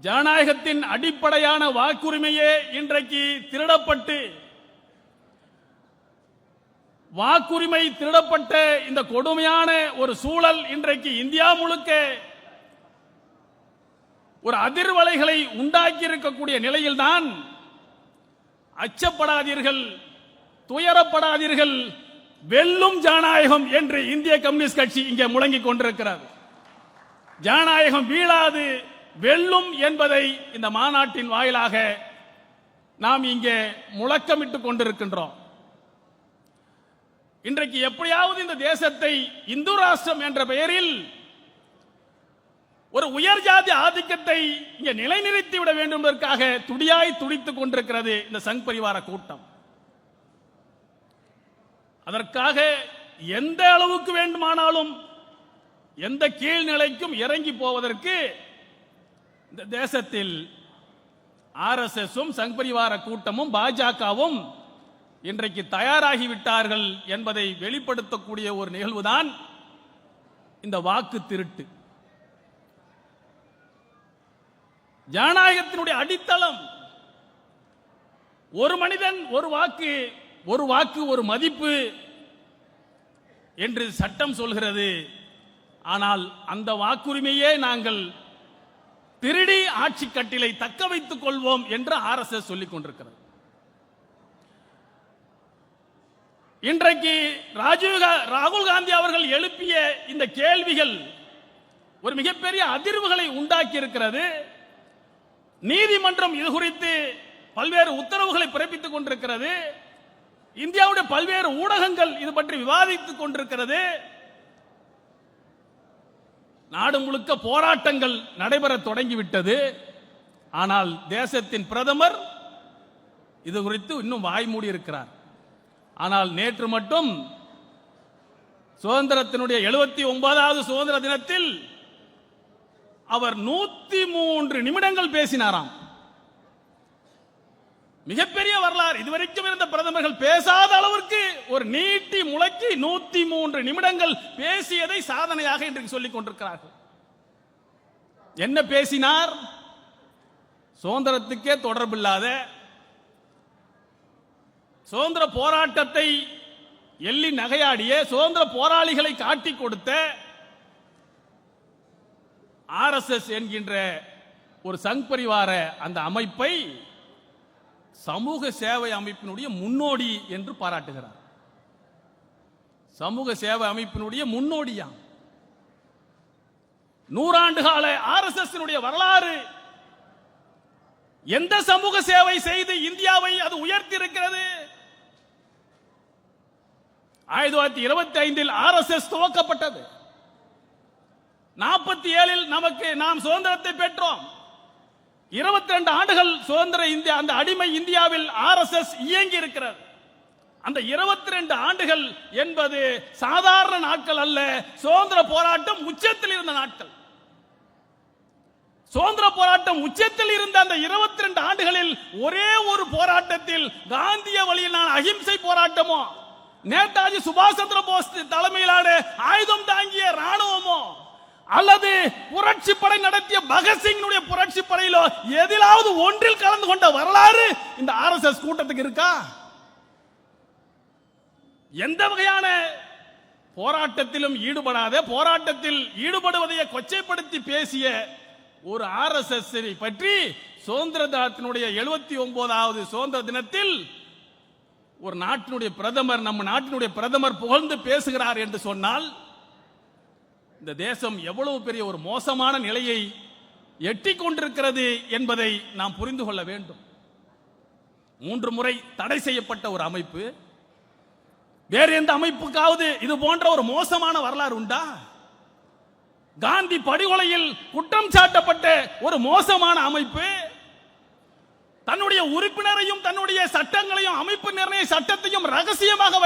ஜனநாயகத்தின் அடிப்படையான வாக்குரிமையே இன்றைக்கு திருடப்பட்டு வாக்குரிமை திருடப்பட்ட இந்த கொடுமையான ஒரு சூழல் இன்றைக்கு இந்தியா முழுக்க ஒரு அதிர்வலைகளை உண்டாக்கி இருக்கக்கூடிய நிலையில்தான் அச்சப்படாதீர்கள் துயரப்படாதீர்கள் வெல்லும் ஜனநாயகம் என்று இந்திய கம்யூனிஸ்ட் கட்சி இங்கே முழங்கிக் கொண்டிருக்கிறது. ஜனநாயகம் வீழாது வெல்லும் என்பதை இந்த மாநாட்டின் வாயிலாக நாம் இங்கே முழக்கமிட்டுக் கொண்டிருக்கின்றோம். இன்றைக்கு எப்படியாவது இந்த தேசத்தை இந்து ராஷ்டிரம் என்ற பெயரில் ஒரு உயர் ஜாதி ஆதிக்கத்தை இங்கே நிலைநிறுத்தி விட வேண்டும் என்பதற்காக துடியாய் துடித்துக் கொண்டிருக்கிறது இந்த சங் பரிவார கூட்டம். அதற்காக எந்த அளவுக்கு வேண்டுமானாலும் எந்த கீழ்நிலைக்கும் இறங்கி போவதற்கு இந்த தேசத்தில் ஆர்எஸ்எஸும் சங் பரிவார கூட்டமும் பாஜகவும் இன்றைக்கு தயாராகி விட்டார்கள் என்பதை வெளிப்படுத்தக்கூடிய ஒரு நிகழ்வுதான் இந்த வாக்கு திருட்டு. ஜனநாயகத்தினுடைய அடித்தளம். ஒரு மனிதன் ஒரு வாக்கு ஒரு வாக்கு ஒரு மதிப்பு என்று சட்டம் சொல்கிறது. ஆனால் அந்த வாக்குரிமையே நாங்கள் திருடி ஆட்சி கட்டிலை தக்க வைத்துக் கொள்வோம் என்று ஆர்எஸ்எஸ் சொல்லிக் கொண்டிருக்கிறது. இன்றைக்கு ராஜீவ் கா- ராகுல் காந்தி அவர்கள் எழுப்பிய இந்த கேள்விகள் ஒரு மிகப்பெரிய அதிர்வுகளை உண்டாக்கி இருக்கிறது நீதிமன்றம் இது குறித்து பல்வேறு உத்தரவுகளை பிறப்பித்துக் கொண்டிருக்கிறது. இந்தியாவுடைய பல்வேறு ஊடகங்கள் இது பற்றி விவாதித்துக் கொண்டிருக்கிறது. நாடு முழுக்க போராட்டங்கள் நடைபெற தொடங்கிவிட்டது. ஆனால் தேசத்தின் பிரதமர் இது குறித்து இன்னும் வாய் மூடி இருக்கிறார். ஆனால் நேற்று மட்டும் சுதந்திரத்தினுடைய எழுபத்தி ஒன்பதாவது சுதந்திர தினத்தில் அவர் நூத்தி மூன்று நிமிடங்கள் பேசினாராம். மிகப்பெரிய வரலாறு. இதுவரைக்கும் இருந்த பிரதமர்கள் பேசாத அளவிற்கு ஒரு நீட்டி முழக்கி நூத்தி மூன்று நிமிடங்கள் பேசியதை சாதனையாக இன்றைக்கு சொல்லிக் கொண்டிருக்கிறார்கள். என்ன பேசினார்? சுதந்திரத்துக்கே தொடர்பில்லாத சுதந்திர போராட்டத்தை எள்ளி நகையாடிய சுதந்திர போராளிகளை காட்டி கொடுத்த ஆர்எஸ்எஸ் என்கின்ற ஒரு சங் பரிவார அந்த அமைப்பை சமூக சேவை அமைப்பினுடைய முன்னோடி என்று பாராட்டுகிறார். சமூக சேவை அமைப்பினுடைய முன்னோடியா நூறாண்டு கால ஆர்எஸ்எஸ் வரலாறு. எந்த சமூக சேவை செய்து இந்தியாவை அது உயர்த்தி இருக்கிறது ஆயிரத்தி தொள்ளாயிரத்தி இருபத்தி ஐந்தில் ஆர்எஸ்எஸ் துவக்கப்பட்டது. நாற்பத்தி ஏழில் நமக்கு நாம் சுதந்திரத்தை பெற்றோம். இருபத்தி ரெண்டு ஆண்டுகள் சுதந்திர இந்தியா அந்த அடிமை இந்தியாவில் ஆர்எஸ்எஸ் இயங்கி இருக்கிறது. அந்த இருபத்தி ரெண்டு ஆண்டுகள் என்பது சாதாரண நாட்கள் அல்ல சுதந்திர போராட்டம் உச்சத்தில் இருந்த நாட்கள். சுதந்திர போராட்டம் உச்சத்தில் இருந்த அந்த இருபத்தி ரெண்டு ஆண்டுகளில் ஒரே ஒரு போராட்டத்தில் காந்திய வழியிலான அகிம்சை போராட்டமோ நேதாஜி சுபாஷ் சந்திர போஸ் தலைமையிலான ஆயுதம் தாங்கிய ராணுவமோ அல்லது புரட்சி படை நடத்திய பகத்சிங்கினுடைய புரட்சி படையிலோ எதிலாவது ஒன்றில் கலந்து கொண்ட வரலாறு இந்த ஆர்எஸ்எஸ் கூட்டத்துக்கு இருக்கா? எந்த வகையான போராட்டத்திலும் ஈடுபடாத போராட்டத்தில் ஈடுபடுவதையே கொச்சைப்படுத்தி பேசிய ஒரு ஆர்எஸ்எஸ் பற்றி சுதந்திர தினத்தினுடைய எழுபத்தி ஒன்பதாவது சுதந்திர தினத்தில் ஒரு நாட்டினுடைய பிரதமர் நம்ம நாட்டினுடைய பிரதமர் புகழ்ந்து பேசுகிறார் என்று சொன்னால் இந்த தேசம் எவ்வளவு பெரிய ஒரு மோசமான நிலையை எட்டி கொண்டிருக்கிறது என்பதை நாம் புரிந்து கொள்ள வேண்டும். மூன்று முறை தடை செய்யப்பட்ட ஒரு அமைப்பு. வேறு எந்த அமைப்புக்காவது இது போன்ற ஒரு மோசமான வரலாறு உண்டா? காந்தி படுகொலையில் குற்றம் சாட்டப்பட்ட ஒரு மோசமான அமைப்பு. தன்னுடைய உறுப்பினரையும் தன்னுடைய சட்டங்களையும் அமைப்பு நிர்ணய சட்டத்தையும் ரகசியமாக